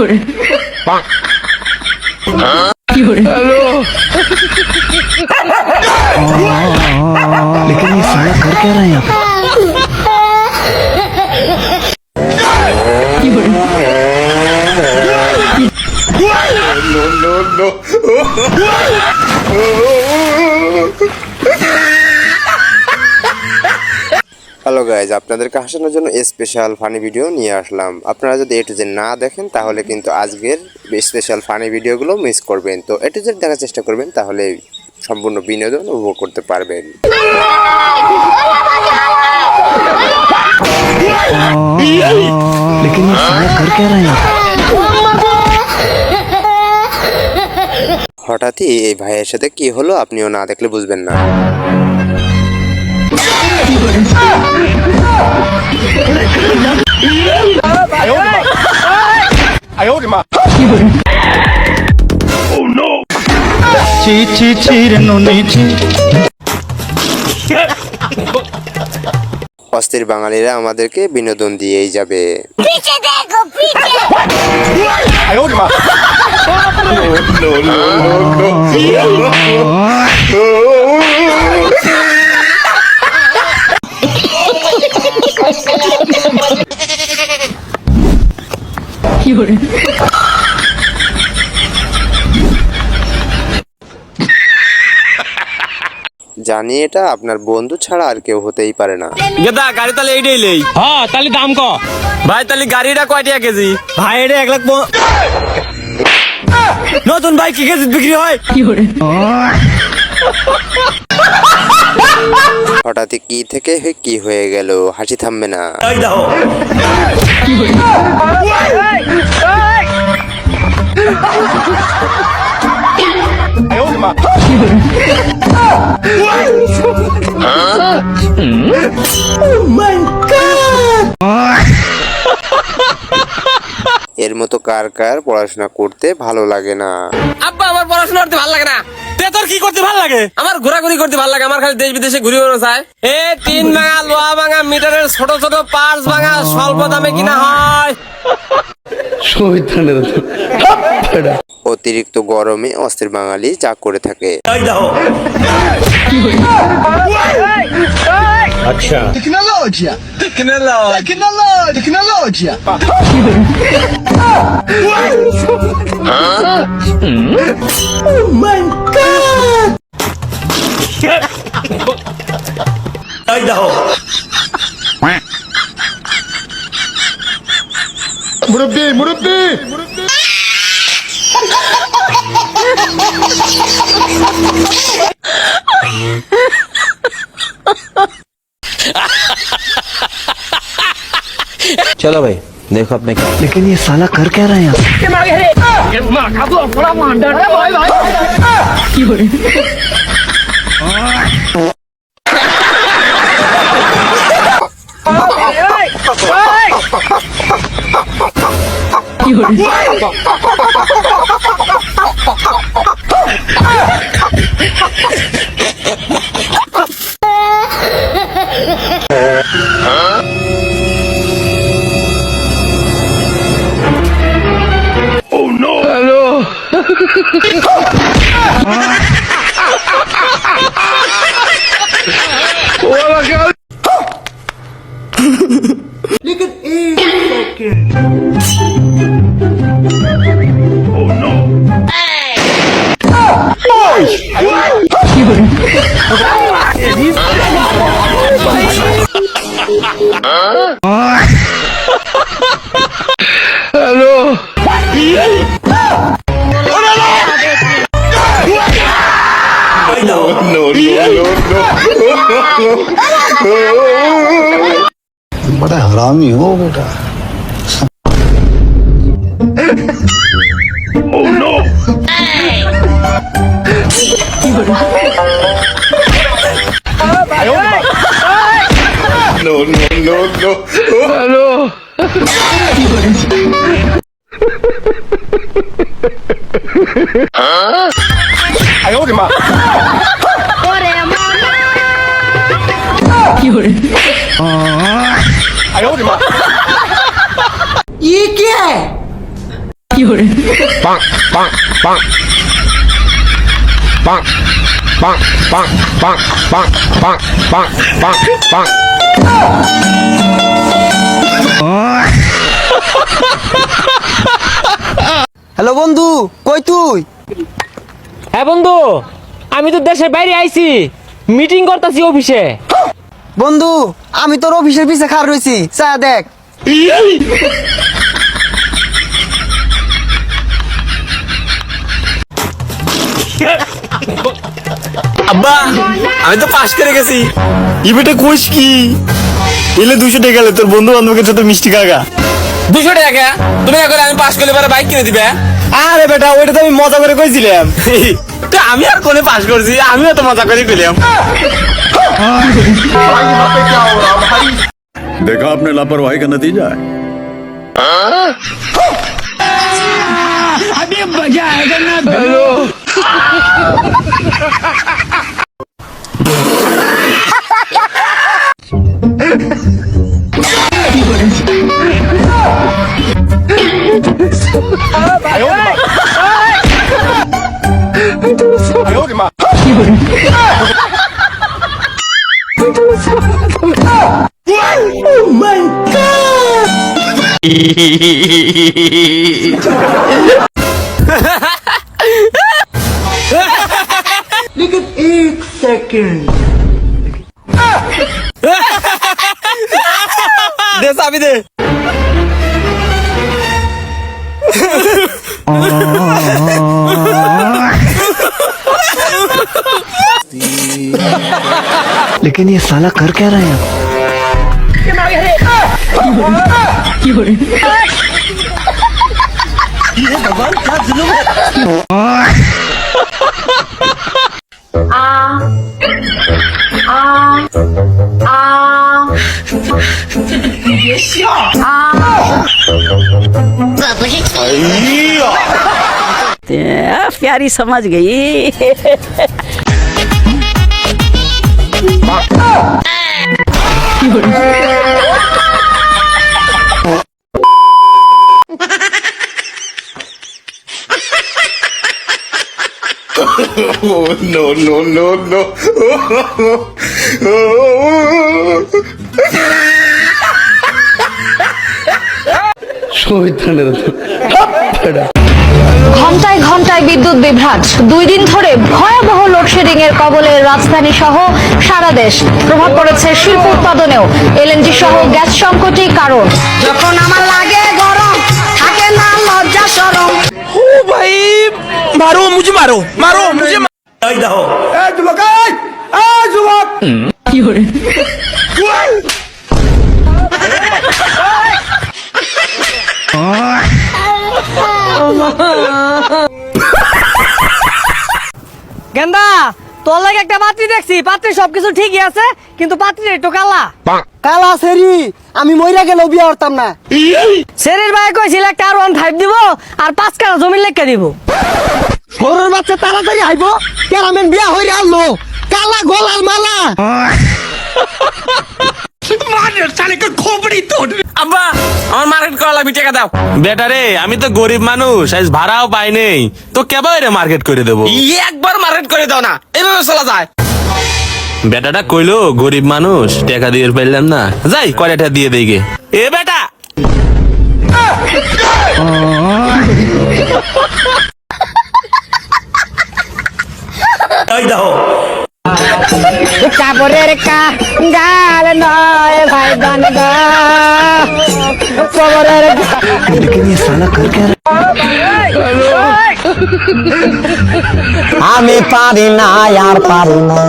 有人，有人， लेकिन ये साला कर क्या रहा है यहाँ पे 有人， hello guys আপনাদেরকে হাসানোর জন্য স্পেশাল ফানি ভিডিও নিয়ে আসলাম। আপনারা যদি এটু জেড না দেখেন তাহলে কিন্তু আজকের স্পেশাল ফানি ভিডিওগুলো মিস করবেন। তো এটু জেড দেখার চেষ্টা করবেন তাহলে সম্পূর্ণ বিনোদন উপভোগ করতে পারবেন। হঠাৎই এই ভাইয়ের সাথে কি হলো আপনিও না দেখলে বুঝবেন না। নিচি চিরনু নিচি অস্থির বাঙালিরা আমাদেরকে বিনোদন দিয়েই যাবে। জানি এটা আপনার বন্ধু ছাড়া আর কেউ হতেই পারে না। গেদা গাড়ি তাহলে এইটাই লেই। হ্যাঁ তাহলে দাম ক। ভাই তাহলে গাড়িটা কয়টা কেজি? ভাই এটা এক লাখ প- নতুন ভাই কি কেজি বিক্রি হয়? 有人，হঠাৎই কি থেকে হে কি হয়ে গেল? হাসি থামবে না। What? huh? Oh my God! এর মতো কার কার পড়াশোনা করতে ভালো লাগে না আব্বা আমার পড়াশোনা করতে ভালো লাগে না তে তোর কি করতে ভালো লাগে আমার ঘোরাঘুরি করতে ভালো লাগে আমার খালি দেশ বিদেশে ঘুরে বেড়ানো চায় এ টিন ভাঙা লোহা ভাঙা মিটারের ছোট ছোট পার্টস ভাঙা স্বল্প দামে কিনা হয় অতিরিক্ত গরমে অস্থির বাঙালি যা করে থাকে এই দেখো Tecnologia! Tecnologia! Tecnologia! এই দেখো चलो भाई देखो अपने क्या। लेकिन ये साला कर क्या रहे हैं यहाँ Oh! Ah. 사람이 오라. oh no! no, no, no, no. Hello. 아? 아이 오지 마. 오래 마. 有人。啊。哎呦我的妈！一个，有人，棒棒棒，棒棒棒棒棒棒棒棒棒。hello বন্ধু কই তুই? হ্যাঁ বন্ধু আমি তো দেশের বাইরে আইছি। মিটিং করতেছি অফিসে। বন্ধু আমি তোর অফিসের পিছে খার রয়েছি চা দেখ। আব্বা আমি তো পাশ করে গেছি। ই বেটা কোষ কি? এলে দুশো টাকা গেলে তোর বন্ধু বান্ধবের সাথে মিষ্টি কাকা। দুশো টাকা তুমি এখন আমি পাস করলে পরে বাইক কিনে দিবে? আরে বেটা ওইটা তো আমি মজা করে কইছিলাম। তো আমি আর কোনে পাশ করছি? আমিও তো মজা করে देखा आपने लापरवाही का नतीजा है। अभी मज़ा आएगा ना हेलो। Oh my god! लेकिन एक सेकंड दे दे लेकिन ये साला कर क्या रहे हैं 有人， प्यारी समझ गई no, no, no, no. ঘন্টায় ঘন্টায় বিদ্যুৎ বিভ্রাট। দুই দিন ধরে ভয়াবহ লোডশেডিং এর কবলে রাজধানী সহ সারা দেশ। প্রভাব পড়েছে শিল্প উৎপাদনেও। এলএনজি সহ গ্যাস সংকটই কারণ। যখন আমার লাগে গরম থাকে না লজ্জা সরম। ভাই! মারো মুঝে মারো মারো মুঝে এই দেখো। 有人，গেন্দা তোর লাগে একটা পাত্রী দেখছি। পাত্রী সবকিছু ঠিকই আছে কিন্তু পাত্রী একটু কালা। কালা সেরি। আমি মইরা গেলেও বিয়া করতাম না। শরীর ভাই কইছিল একটা আর ওয়ান ফাইভ দিব আর পাঁচ কানা জমির লেখা দিব। সরুর বাচ্চা তাড়াতাড়ি আইবো ক্যারামেন বিয়া হইরা আনলো। কালা গোলাল মালা। আব্বা আমার মার্কেট করা লাগবে টাকা দাও। বেটা রে আমি তো গরিব মানুষ আজ ভাড়াও পাই নেই। তো কেবল রে মার্কেট করে দেবো। একবার মার্কেট করে দাও না এইভাবে চলা যায়। বেটাটা কইলো গরিব মানুষ টাকা দিয়ে পাইলাম না। যাই কয়টা দিয়ে দেগে এ বেটা! আমি পারি না আর পারি না।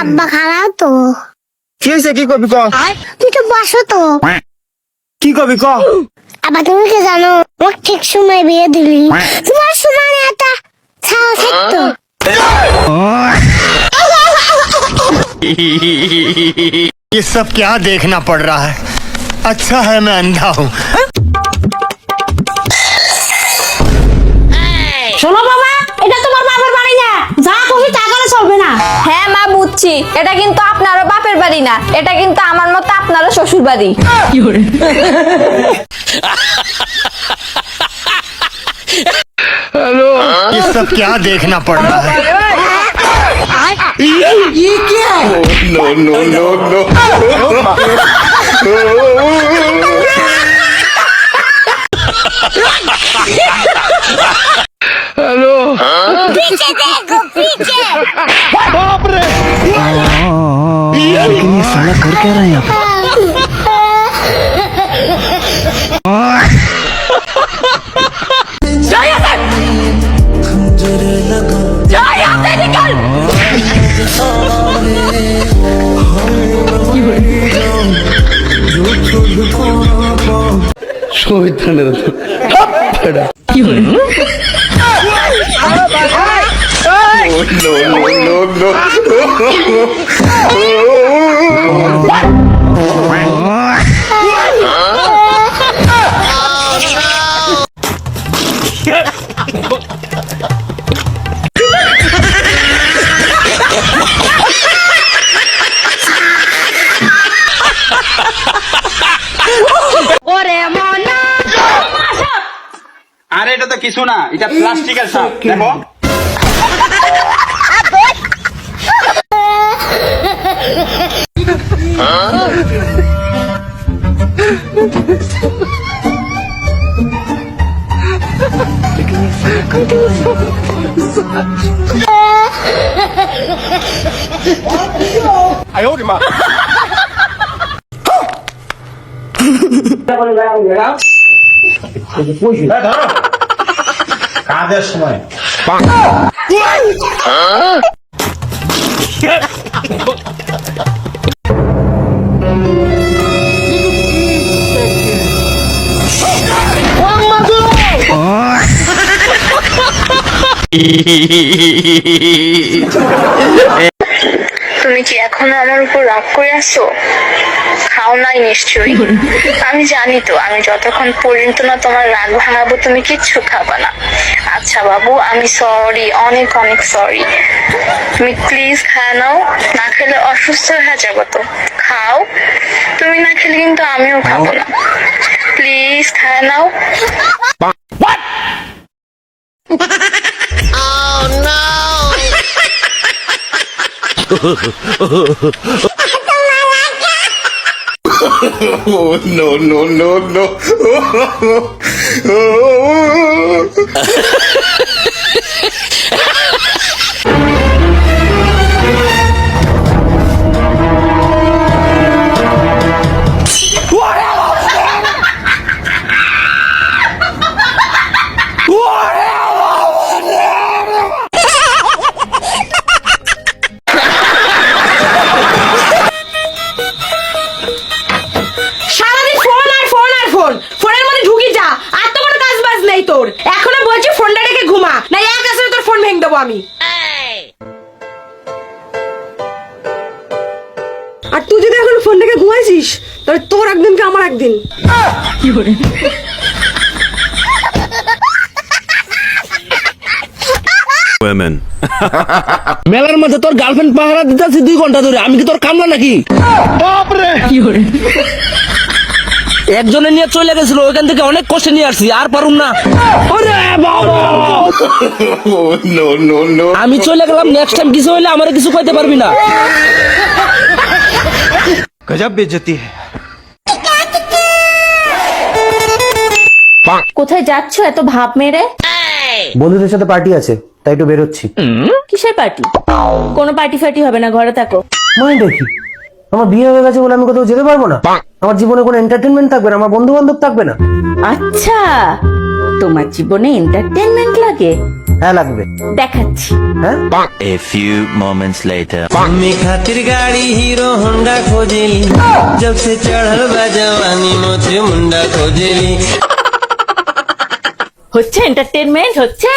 আব্বা খারাপ তো কি হয়েছে কি কবি ক তুই তো বসো তো কি কবি ক আবার তুমি কি জানো আমার ঠিক সময় বিয়ে দিলি তোমার সময় একটা ছাওয়া থাকতো ये सब क्या देखना पड़ रहा है अच्छा है मैं अंधा हूँ খুশি তা করে চলবে না হ্যাঁ মা বুঝছি এটা কিন্তু আপনারও বাপের বাড়ি না এটা কিন্তু আমার মতো আপনারা শ্বশুর বাড়ি 有人， ये सब क्या देखना पड़ रहा है No, no, no, no. No, no, no, no. আরে এটা তো কিছু না এটা প্লাস্টিকের সাপ দেখো 哎呦我的妈！来，等等，干点什么？棒！তুমি কি এখনও আমার উপর রাগ করে আছো? খাও নাই নিশ্চয়ই। আমি জানি তো, আমি যতক্ষণ পর্যন্ত না তোমার রাগ ভাঙাবো, তুমি কিচ্ছু খাবা না। আচ্ছা বাবু, আমি সরি অনেক অনেক সরি তুমি প্লিজ খায় নাও, না খেলে অসুস্থ হয়ে যাব তো। খাও। তুমি না খেলে কিন্তু আমিও খাব না। প্লিজ খায় নাও। Oh, no, no, no, no. করে। মেলার মধ্যে তোর গার্লফ্রেন্ড পাহারা দিতেছি দুই ঘণ্টা ধরে। আমি কি তোর কামলা নাকি? কি করে? একজনে নিয়ে চলে গেছিল ওইখান থেকে অনেক কষ্টে নিয়ে আসছি আর পারুম না। আমি চলে গেলাম নেক্সট টাইম কিছু হইলে আমার কিছু কইতে পারবি না। গজব বেজতি হ্যাঁ কোথায় যাচ্ছ এত ভাব মেরে? বন্ধুদের সাথে পার্টি আছে তাই একটু বেরোচ্ছি। কিসের পার্টি কোনো পার্টি ফার্টি হবে না ঘরে থাকো। মানে দেখি আমার বিয়ে হয়ে গেছে বলে আমি কোথাও যেতে পারব না? আমার জীবনে কোনো এন্টারটেনমেন্ট থাকবে না আমার বন্ধু বান্ধব থাকবে না। আচ্ছা তোমার জীবনে এন্টারটেনমেন্ট লাগে? হ্যাঁ লাগবে। দেখাচ্ছি। হ্যাঁ? এ ফিউ মোমেন্টস লেটার আমি খাতির গাড়ি হিরো হোন্ডা খোঁজেলি। জব সে চড়ল বাজাওয়ানি মোচে মুন্ডা খোঁজেলি। হচ্ছে এন্টারটেনমেন্ট হচ্ছে?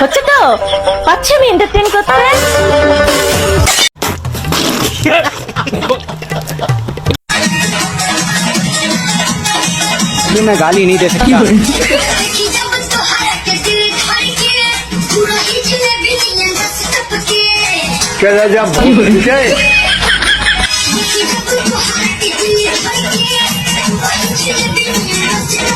হচ্ছে তো? পাচ্ছি আমি এন্টারটেইন করতে? मैं गाली नहीं दे सकता चला जा जब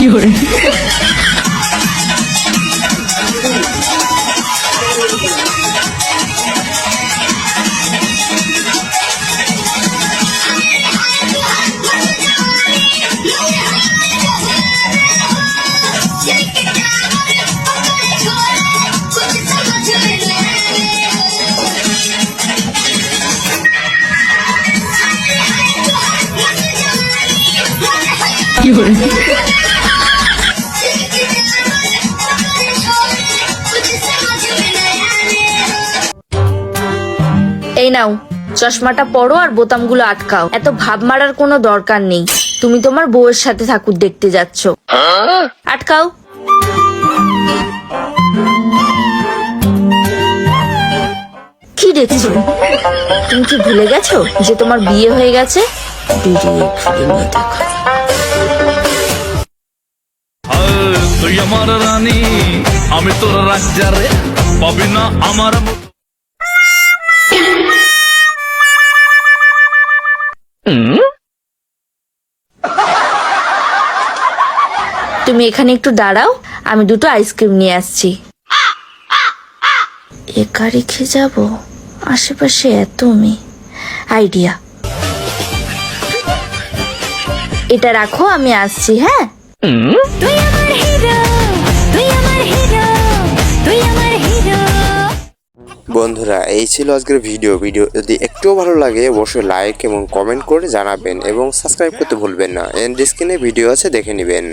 有人，চশমাটা পরো আর বোতামগুলো আটকাও। এত ভাব মারার কোনো দরকার নেই। তুমি তোমার বউয়ের সাথে ঠাকুর দেখতে যাচ্ছ। আটকাও। কি দেখছ তুমি কি ভুলে গেছো যে তোমার বিয়ে হয়ে গেছে? তুই আমার রানী, আমি তোর রাজ্জারে পাবি না আমার তুমি এখানে একটু দাঁড়াও আমি দুটো আইসক্রিম নিয়ে আসছি। একা রেখে যাব? আশেপাশে এত মেয়ে। আইডিয়া। এটা রাখো আমি আসছি হ্যাঁ? বন্ধুরা, এই ছিল আজকের ভিডিও ভিডিও যদি একটুও ভালো লাগে, অবশ্যই লাইক এবং কমেন্ট করে জানাবেন এবং সাবস্ক্রাইব করতে ভুলবেন না। এন্ড স্ক্রিনে ভিডিও আছে, দেখে নেবেন।